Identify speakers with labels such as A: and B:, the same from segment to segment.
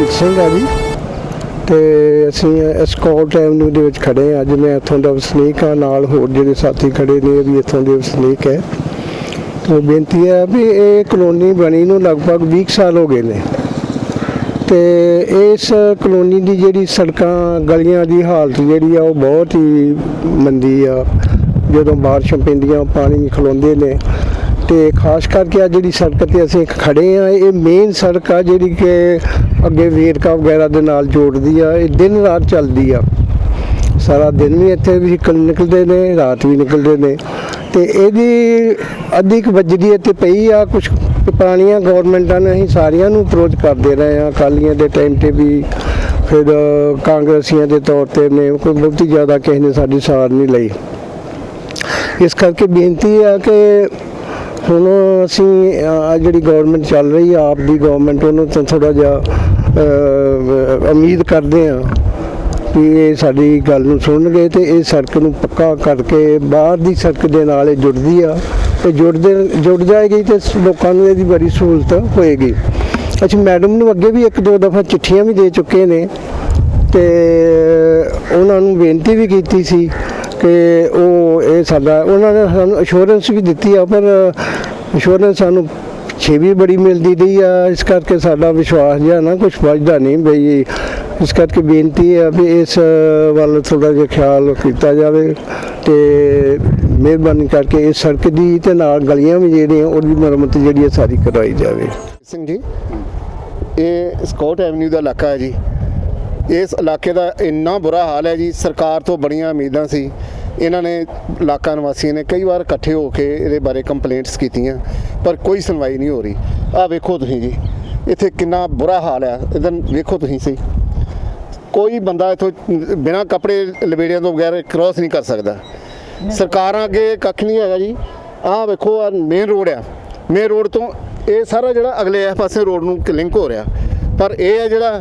A: ਬਲਵੰਤ ਸਿੰਘ ਆ ਜੀ। ਤੇ ਅਸੀਂ ਐਸਕੋਟ ਐਵਨਿਊ ਦੇ ਵਿੱਚ ਖੜੇ ਹਾਂ। ਅੱਜ ਮੈਂ ਇੱਥੋਂ ਦਾ ਵਸਨੀਕ ਆ ਨਾਲ ਹੋਰ ਜਿਹੜੇ ਸਾਥੀ ਖੜੇ ਨੇ ਵੀ ਇੱਥੋਂ ਦੇ ਵਸਨੀਕ ਹੈ। ਤੇ ਬੇਨਤੀ ਹੈ ਵੀ ਇਹ ਕਲੋਨੀ ਬਣੀ ਨੂੰ ਲਗਭਗ 20 ਸਾਲ ਹੋ ਗਏ ਨੇ। ਤੇ ਇਸ ਕਲੋਨੀ ਦੀ ਜਿਹੜੀ ਸੜਕਾਂ, ਗਲੀਆਂ ਦੀ ਹਾਲਤ ਜਿਹੜੀ ਆ, ਉਹ ਬਹੁਤ ਹੀ ਮੰਦੀ ਆ। ਜਦੋਂ ਬਾਰਿਸ਼ਾਂ ਪੈਂਦੀਆਂ, ਪਾਣੀ ਖਲੋਂਦੇ ਨੇ। ਤੇ ਖਾਸ ਕਰਕੇ ਆ ਜਿਹੜੀ ਸੜਕ ਤੇ ਅਸੀਂ ਖੜੇ ਆ, ਇਹ ਮੇਨ ਸੜਕ ਆ ਜਿਹੜੀ ਕਿ ਅੱਗੇ ਵੇਰਕਾ ਵਗੈਰਾ ਦੇ ਨਾਲ ਜੋੜਦੀ ਆ, ਇਹ ਦਿਨ ਰਾਤ ਚੱਲਦੀ ਆ। ਸਾਰਾ ਦਿਨ ਵੀ ਇੱਥੇ ਵਹੀਕਲ ਨਿਕਲਦੇ ਨੇ, ਰਾਤ ਵੀ ਨਿਕਲਦੇ ਨੇ। ਤੇ ਇਹਦੀ ਅੱਧੀ ਕੁ ਵੱਜਦੀ 'ਤੇ ਪਈ ਆ ਕੁਝ ਪੁਰਾਣੀਆਂ ਗਵਰਨਮੈਂਟਾਂ ਨੇ, ਅਸੀਂ ਸਾਰਿਆਂ ਨੂੰ ਅਪਰੋਚ ਕਰਦੇ ਰਹੇ ਆ। ਅਕਾਲੀਆਂ ਦੇ ਟਾਈਮ ਤੇ ਵੀ, ਫਿਰ ਕਾਂਗਰਸੀਆਂ ਦੇ ਤੌਰ ਤੇ ਨੇ, ਕੋਈ ਬਹੁਤੀ ਜ਼ਿਆਦਾ ਕਿਸੇ ਨੇ ਸਾਡੀ ਸਾਰ ਨਹੀਂ ਲਈ। ਇਸ ਕਰਕੇ ਬੇਨਤੀ ਆ ਕਿ ਹੁਣ ਅਸੀਂ ਆਹ ਜਿਹੜੀ ਗਵਰਨਮੈਂਟ ਚੱਲ ਰਹੀ ਆ ਆਪ ਦੀ ਗਵਰਨਮੈਂਟ ਉਹਨੂੰ ਤੋਂ ਥੋੜਾ ਜਿਹਾ ਅ, ਉਮੀਦ ਕਰਦੇ ਆ ਕਿ ਇਹ ਸਾਡੀ ਗੱਲ ਨੂੰ ਸੁਣਨਗੇ ਤੇ ਇਹ ਸੜਕ ਨੂੰ ਪੱਕਾ ਕਰਕੇ ਬਾਹਰ ਦੀ ਸੜਕ ਦੇ ਨਾਲ ਇਹ ਜੁੜਦੀ ਆ ਤੇ ਜੁੜਦੇ ਜੁੜ ਜਾਏਗੀ ਤੇ ਲੋਕਾਂ ਨੂੰ ਇਹਦੀ ਬੜੀ ਸਹੂਲਤ ਹੋਏਗੀ। ਅੱਛਾ ਮੈਡਮ ਨੂੰ ਅੱਗੇ ਵੀ ਇੱਕ ਦੋ ਦਫਾ ਚਿੱਠੀਆਂ ਵੀ ਦੇ ਚੁੱਕੇ ਨੇ ਤੇ ਉਹਨਾਂ ਨੂੰ ਬੇਨਤੀ ਵੀ ਕੀਤੀ ਸੀ ਕਿ ਉਹ ਇਹ ਸਾਡਾ, ਉਹਨਾਂ ਨੇ ਸਾਨੂੰ ਅਸ਼ੋਰੈਂਸ ਵੀ ਦਿੱਤੀ ਆ, ਪਰ ਅਸ਼ੋਰੈਂਸ ਸਾਨੂੰ ਛੇ ਵੀ ਬੜੀ ਮਿਲਦੀ ਰਹੀ ਆ। ਇਸ ਕਰਕੇ ਸਾਡਾ ਵਿਸ਼ਵਾਸ ਜਿਹਾ ਨਾ ਕੁਝ ਵੱਜਦਾ ਨਹੀਂ ਬਈ ਇਸ ਕਰਕੇ ਬੇਨਤੀ ਹੈ ਵੀ ਇਸ ਵੱਲ ਥੋੜਾ ਜਿਹਾ ਖਿਆਲ ਕੀਤਾ ਜਾਵੇ ਤੇ ਮਿਹਰਬਾਨੀ ਕਰਕੇ ਇਸ ਸੜਕ ਦੀ ਤੇ ਨਾਲ ਗਲੀਆਂ ਵੀ ਜਿਹੜੀਆਂ, ਉਹਦੀ ਮੁਰੰਮਤ ਜਿਹੜੀ ਹੈ ਸਾਰੀ ਕਰਵਾਈ ਜਾਵੇ।
B: ਸਿੰਘ ਜੀ, ਇਹ ਸਕਾਟ ਐਵਨਿਊ ਦਾ ਇਲਾਕਾ ਹੈ ਜੀ। ਇਸ ਇਲਾਕੇ ਦਾ ਇੰਨਾ ਬੁਰਾ ਹਾਲ ਹੈ ਜੀ। ਸਰਕਾਰ ਤੋਂ ਬੜੀਆਂ ਉਮੀਦਾਂ ਸੀ ਇਹਨਾਂ ਨੇ ਇਲਾਕਾ ਨਿਵਾਸੀਆਂ ਨੇ ਕਈ ਵਾਰ ਇਕੱਠੇ ਹੋ ਕੇ ਇਹਦੇ ਬਾਰੇ ਕੰਪਲੇਂਟਸ ਕੀਤੀਆਂ ਪਰ ਕੋਈ ਸੁਣਵਾਈ ਨਹੀਂ ਹੋ ਰਹੀ। ਆਹ ਵੇਖੋ ਤੁਸੀਂ ਜੀ ਇੱਥੇ ਕਿੰਨਾ ਬੁਰਾ ਹਾਲ ਹੈ। ਇਹਦਾ ਵੇਖੋ ਤੁਸੀਂ ਸਹੀ। ਕੋਈ ਬੰਦਾ ਇਥੋਂ ਬਿਨਾਂ ਕੱਪੜੇ ਲਵੇੜਿਆਂ ਤੋਂ ਬਗੈਰ ਕ੍ਰਾਸ ਨਹੀਂ ਕਰ ਸਕਦਾ। ਸਰਕਾਰਾਂ ਅੱਗੇ ਕੱਖ ਨਹੀਂ ਹੈਗਾ ਜੀ। ਆਹ ਵੇਖੋ ਆ ਮੇਨ ਰੋਡ ਆ। ਮੇਨ ਰੋਡ ਤੋਂ ਇਹ ਸਾਰਾ ਜਿਹੜਾ ਅਗਲੇ ਪਾਸੇ ਰੋਡ ਨੂੰ ਲਿੰਕ ਹੋ ਰਿਹਾ। ਪਰ ਇਹ ਹੈ ਜਿਹੜਾ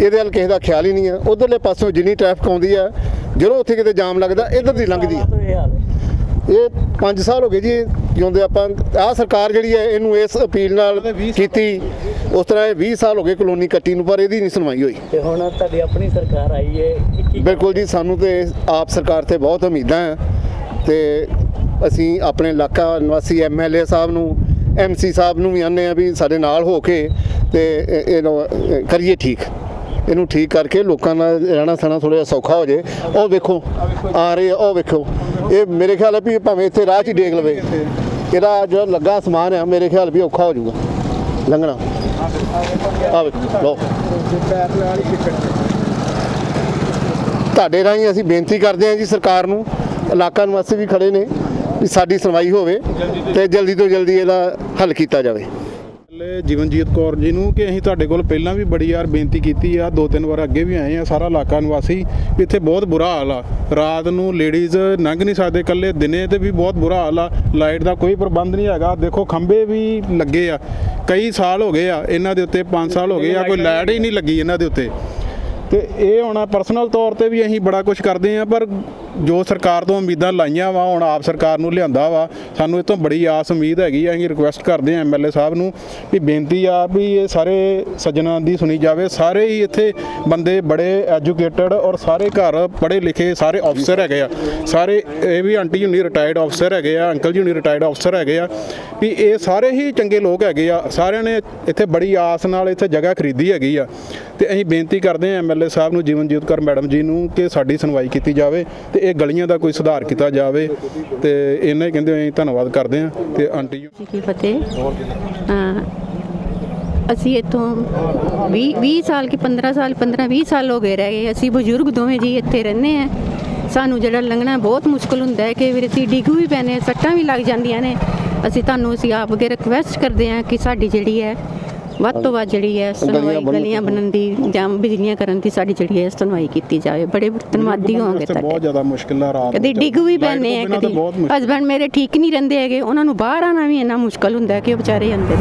B: ਇਹਦੇ ਵੱਲ ਕਿਸੇ ਦਾ ਖਿਆਲ ਹੀ ਨਹੀਂ ਆ। ਉਧਰਲੇ ਪਾਸੋਂ ਜਿੰਨੀ ਟ੍ਰੈਫਿਕ ਆਉਂਦੀ ਆ ਜਦੋਂ ਉੱਥੇ ਕਿਤੇ ਜਾਮ ਲੱਗਦਾ ਇੱਧਰ ਦੀ ਲੰਘਦੀ ਆ। ਇਹ 5 ਸਾਲ ਹੋ ਗਏ ਜੀ ਜਿਉਂਦੇ ਆਪਾਂ। ਆਹ ਸਰਕਾਰ ਜਿਹੜੀ ਹੈ ਇਹਨੂੰ ਇਸ ਅਪੀਲ ਨਾਲ ਕੀਤੀ। ਉਸ ਤਰ੍ਹਾਂ ਇਹ 20 ਸਾਲ ਹੋ ਗਏ ਕਲੋਨੀ ਕੱਟੀ ਨੂੰ ਪਰ ਇਹਦੀ ਨਹੀਂ ਸੁਣਵਾਈ ਹੋਈ।
C: ਤੇ ਹੁਣ ਤੁਹਾਡੀ ਆਪਣੀ ਸਰਕਾਰ ਆਈ ਹੈ
B: ਬਿਲਕੁਲ ਜੀ ਸਾਨੂੰ ਤੇ ਆਪ ਸਰਕਾਰ ਤੇ ਬਹੁਤ ਉਮੀਦਾਂ ਹੈ ਤੇ ਅਸੀਂ ਆਪਣੇ ਇਲਾਕਾ ਨਿਵਾਸੀ ਐਮਐਲਏ ਸਾਹਿਬ ਨੂੰ ਐਮਸੀ ਸਾਹਿਬ ਨੂੰ ਵੀ ਆਨੇ ਆ ਵੀ ਸਾਡੇ ਨਾਲ ਹੋ ਕੇ ਤੇ ਇਹ- ਇਹਨੂੰ ਕਰੀਏ ਠੀਕ। ਇਹਨੂੰ ਠੀਕ ਕਰਕੇ ਲੋਕਾਂ ਨਾਲ ਰਹਿਣਾ ਸਹਿਣਾ ਥੋੜਾ ਜਿਹਾ ਸੌਖਾ ਹੋ ਜੇ। ਉਹ ਵੇਖੋ ਆ ਰਹੇ ਆ, ਉਹ ਵੇਖੋ। ਇਹ ਮੇਰੇ ਖਿਆਲ ਹੈ ਵੀ ਭਾਵੇਂ ਇੱਥੇ ਰਾਹ 'ਚ ਹੀ ਡੇਗ ਲਵੇ। ਇਹਦਾ ਜਿਹੜਾ ਲੱਗਾ ਸਮਾਨ ਆ ਮੇਰੇ ਖਿਆਲ ਵੀ ਔਖਾ ਹੋ ਜਾਊਗਾ। ਲੰਘਣਾ। ਆ ਵੇਖੋ ਲਓ। ਤੁਹਾਡੇ ਰਾਹੀਂ ਅਸੀਂ ਬੇਨਤੀ ਕਰਦੇ ਹਾਂ ਜੀ ਸਰਕਾਰ ਨੂੰ ਇਲਾਕਾ ਨਿਵਾਸੀ ਵੀ ਖੜੇ ਨੇ ਵੀ ਸਾਡੀ ਸੁਣਵਾਈ ਹੋਵੇ ਤੇ ਜਲਦੀ ਤੋਂ ਜਲਦੀ ਇਹਦਾ ਹੱਲ ਕੀਤਾ ਜਾਵੇ।
D: ਪਹਿਲੇ ਜੀਵਨਜੀਤ ਕੌਰ ਜੀ ਨੂੰ ਕਿ ਅਸੀਂ ਤੁਹਾਡੇ ਕੋਲ ਪਹਿਲਾਂ ਵੀ ਬੜੀ ਯਾਰ ਬੇਨਤੀ ਕੀਤੀ ਆ ਦੋ ਤਿੰਨ ਵਾਰ ਅੱਗੇ ਵੀ ਆਏ ਆ ਸਾਰਾ ਇਲਾਕਾ ਨਿਵਾਸੀ ਇੱਥੇ ਬਹੁਤ ਬੁਰਾ ਹਾਲ ਆ। ਰਾਤ ਨੂੰ ਲੇਡੀਜ਼ ਲੰਘ ਨਹੀਂ ਸਕਦੇ ਇਕੱਲੇ ਦਿਨੇ ਤੇ ਵੀ ਬਹੁਤ ਬੁਰਾ ਹਾਲ ਆ ਲਾਈਟ ਦਾ ਕੋਈ ਪ੍ਰਬੰਧ ਨਹੀਂ ਹੈਗਾ ਦੇਖੋ ਖੰਭੇ ਵੀ ਲੱਗੇ ਆ ਕਈ ਸਾਲ ਹੋ ਗਏ ਆ ਇਹਨਾਂ ਦੇ ਉੱਤੇ 5 ਸਾਲ ਹੋ ਗਏ ਆ ਕੋਈ ਲਾਈਟ ਹੀ ਨਹੀਂ ਲੱਗੀ ਇਹਨਾਂ ਦੇ ਉੱਤੇ। ਤੇ ਇਹ ਹੁਣ ਪਰਸਨਲ ਤੌਰ ਤੇ ਵੀ ਅਸੀਂ ਬੜਾ ਕੁਝ ਕਰਦੇ ਆ ਪਰ ਜੋ ਸਰਕਾਰ ਤੋਂ ਉਮੀਦਾਂ ਲਾਈਆਂ ਵਾ, ਹੁਣ ਆਪ ਸਰਕਾਰ ਨੂੰ ਲਿਆਂਦਾ ਵਾ, ਸਾਨੂੰ ਇਹ ਤੋਂ ਬੜੀ ਆਸ ਉਮੀਦ ਹੈਗੀ ਆ। ਅਸੀਂ ਰਿਕੁਐਸਟ ਕਰਦੇ ਆ ਐਮਐਲਏ ਸਾਹਿਬ ਨੂੰ ਵੀ ਬੇਨਤੀ ਆ ਵੀ ਇਹ ਸਾਰੇ ਸੱਜਣਾਂ ਦੀ ਸੁਣੀ ਜਾਵੇ। ਸਾਰੇ ਹੀ ਇੱਥੇ ਬੰਦੇ ਬੜੇ ਐਜੂਕੇਟਡ ਔਰ ਸਾਰੇ ਘਰ ਪੜ੍ਹੇ ਲਿਖੇ ਸਾਰੇ ਅਫਸਰ ਹੈਗੇ ਆ। ਸਾਰੇ ਇਹ ਵੀ ਆਂਟੀ ਹੁਣੀ ਰਿਟਾਇਰਡ ਅਫਸਰ ਹੈਗੇ ਆ ਅੰਕਲ ਜੀ ਹੁਣੀ ਰਿਟਾਇਰਡ ਅਫਸਰ ਹੈਗੇ ਆ। ਵੀ ਇਹ ਸਾਰੇ ਹੀ ਚੰਗੇ ਲੋਕ ਹੈਗੇ ਆ। ਸਾਰਿਆਂ ਨੇ ਇੱਥੇ ਬੜੀ ਆਸ ਨਾਲ ਇੱਥੇ ਜਗ੍ਹਾ ਖਰੀਦੀ ਹੈਗੀ ਆ। ਤੇ ਅਸੀਂ ਬੇਨਤੀ ਕਰਦੇ ਹਾਂ ਐਮਐਲਏ ਸਾਹਿਬ ਨੂੰ ਜੀਵਨਜੀਤ ਕੌਰ ਮੈਡਮ ਜੀ ਨੂੰ ਕਿ ਸਾਡੀ ਸੁਣਵਾਈ ਕੀਤੀ ਜਾਵੇ ਤੇ ਇਹ ਗਲੀਆਂ ਦਾ ਕੋਈ ਸੁਧਾਰ ਕੀਤਾ ਜਾਵੇ ਤੇ ਇਹਨਾਂ ਹੀ ਕਹਿੰਦੇ ਅਸੀਂ ਧੰਨਵਾਦ ਕਰਦੇ ਹਾਂ ਤੇ ਆਂਟੀ ਜੀ
E: ਕੀ ਫਤਿਹ। ਅਸੀਂ ਇੱਥੋਂ 20 20 ਸਾਲ ਕੀ 15 ਸਾਲ 15 20 ਸਾਲ ਹੋ ਗਏ ਰਹਿ ਗਏ। ਅਸੀਂ ਬਜ਼ੁਰਗ ਦੋਵੇਂ ਜੀ ਇੱਥੇ ਰਹਿੰਦੇ ਆ ਸਾਨੂੰ ਜਿਹੜਾ ਲੰਘਣਾ ਬਹੁਤ ਮੁਸ਼ਕਲ ਹੁੰਦਾ ਹੈ ਕਿ ਵੀਰ ਅਸੀਂ ਡਿੱਗ ਵੀ ਪੈਨੇ ਹਾਂ, ਸੱਟਾਂ ਵੀ ਲੱਗ ਜਾਂਦੀਆਂ ਨੇ। ਅਸੀਂ ਤੁਹਾਨੂੰ ਅਸੀਂ ਆਪ ਅੱਗੇ ਰਿਕਵੈਸਟ ਕਰਦੇ ਹਾਂ ਕਿ ਸਾਡੀ ਜਿਹੜੀ ਹੈ ਵੱਧ ਤੋਂ ਵੱਧ ਜਿਹੜੀ ਹੈ ਸੁਣਵਾਈ ਗਲੀਆਂ ਬਣਨ ਦੀ ਜਾਂ ਬਿਜਲੀਆਂ ਕਰਨ ਦੀ ਸਾਡੀ ਜਿਹੜੀ ਹੈ ਸੁਣਵਾਈ ਕੀਤੀ ਜਾਵੇ। ਬੜੇ ਧੰਨਵਾਦੀ ਹੋਵਾਂਗੇ ਤੁਹਾਡੇ।
D: ਬਹੁਤ ਜ਼ਿਆਦਾ ਮੁਸ਼ਕਿਲ ਆ ਰਾਤ
E: ਕਦੀ ਡਿੱਗ ਵੀ ਪੈਨੇ ਆ ਕਦੀ। ਹਸਬੰਡ ਮੇਰੇ ਠੀਕ ਨਹੀਂ ਰਹਿੰਦੇ ਹੈਗੇ ਉਹਨਾਂ ਨੂੰ ਬਾਹਰ ਆਣਾ ਵੀ ਇੰਨਾ ਮੁਸ਼ਕਲ ਹੁੰਦਾ ਕਿ ਉਹ ਵਿਚਾਰੇ ਅੰਦਰ